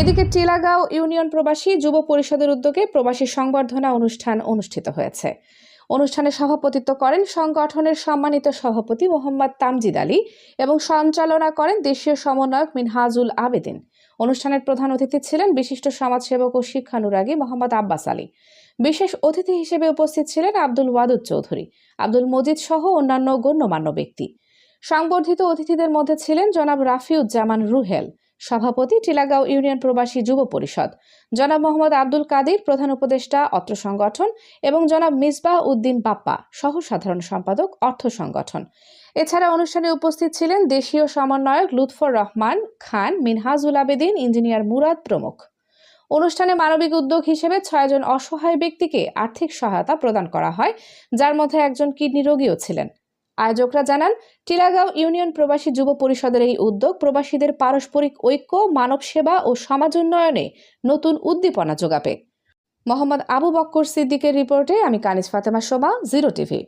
এদিকে টিলাগাঁও ইউনিয়ন প্রবাসী যুব পরিষদের উদ্যোগে প্রবাসী সংবর্ধনা অনুষ্ঠান অনুষ্ঠিত হয়েছে। অনুষ্ঠানে সভাপতিত্ব করেন সংগঠনের সম্মানিত সভাপতি মোহাম্মদ তামজিদ আলী এবং সঞ্চালনা করেন দেশীয় সমন্বয়ক মিনহাজুল আবেদিন। অনুষ্ঠানের প্রধান অতিথি ছিলেন বিশিষ্ট সমাজসেবক ও শিক্ষানুরাগী মোহাম্মদ আব্বাস আলী। বিশেষ অতিথি হিসেবে উপস্থিত ছিলেন আব্দুল ওয়াদুদ চৌধুরী, আব্দুল মজিদ সহ অন্যান্য গণ্যমান্য ব্যক্তি। সংবর্ধিত অতিথিদের মধ্যে ছিলেন জনাব রাফিউজ্জামান রুহেল সভাপতি টিলাগাঁও ইউনিয়ন প্রবাসী যুব পরিষদ। জনাব মোহাম্মদ আব্দুল কাদির প্রধান উপদেষ্টা, অত্র সংগঠন এবং জনাব মিসবাহ উদ্দিন বাপ্পা সহ সাধারণ সম্পাদক, অর্থ সংগঠন। এছাড়া অনুষ্ঠানে উপস্থিত ছিলেন দেশীয় সমন্বয়ক লুৎফর রহমান খান, মিনহাজুল আবেদিন, ইঞ্জিনিয়ার মুরাদ প্রমুখ। অনুষ্ঠানে মানবিক উদ্যোগ হিসেবে ছয়জন অসহায় ব্যক্তিকে আর্থিক সহায়তা প্রদান করা হয়, যার মধ্যে একজন কিডনি রোগীও ছিলেন। আয়োজকরা জানান, টিলাগাঁও ইউনিয়ন প্রবাসী যুব পরিষদের এই উদ্যোগ প্রবাসীদের পারস্পরিক ঐক্য, মানব সেবা ও সমাজ উন্নয়নে নতুন উদ্দীপনা যোগাবে। মোহাম্মদ আবু বক্কর সিদ্দিকের রিপোর্টে আমি কানিজ ফাতেমা শোভা জিরো টিভি।